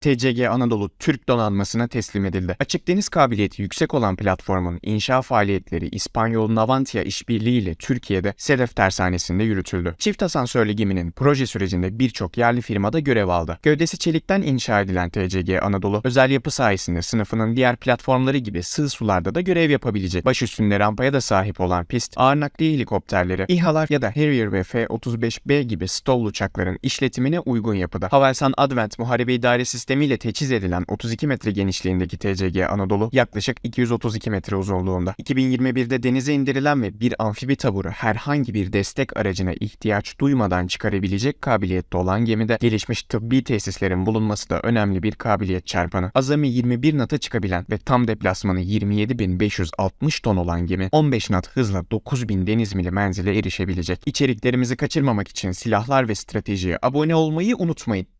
TCG Anadolu Türk donanmasına teslim edildi. Açık deniz kabiliyeti yüksek olan platformun inşa faaliyetleri İspanyol Navantia işbirliğiyle Türkiye'de Sedef Tersanesi'nde yürütüldü. Çift asansörlü geminin proje sürecinde birçok yerli firmada görev aldı. Gövdesi çelikten inşa edilen TCG Anadolu, özel yapı sayesinde sınıfının diğer platformları gibi sığ sularda da görev yapabilecek. Baş üstünde rampaya da sahip olan pist, ağır nakliye helikopterleri, İHA'lar ya da Harrier ve F-35B gibi STOL uçakların işletimine uygun yapıda. Havelsan Advent Muharebe İdare Sistemi ile teçhiz edilen 32 metre genişliğindeki TCG Anadolu yaklaşık 232 metre uzunluğunda. 2021'de denize indirilen ve bir amfibi taburu herhangi bir destek aracına ihtiyaç duymadan çıkarabilecek kabiliyette olan gemide gelişmiş tıbbi tesislerin bulunması da önemli bir kabiliyet çarpanı. Azami 21 nata çıkabilen ve tam deplasmanı 27.560 ton olan gemi 15 knot hızla 9000 deniz mili menzile erişebilecek. İçeriklerimizi kaçırmamak için silahlar ve stratejiye abone olmayı unutmayın.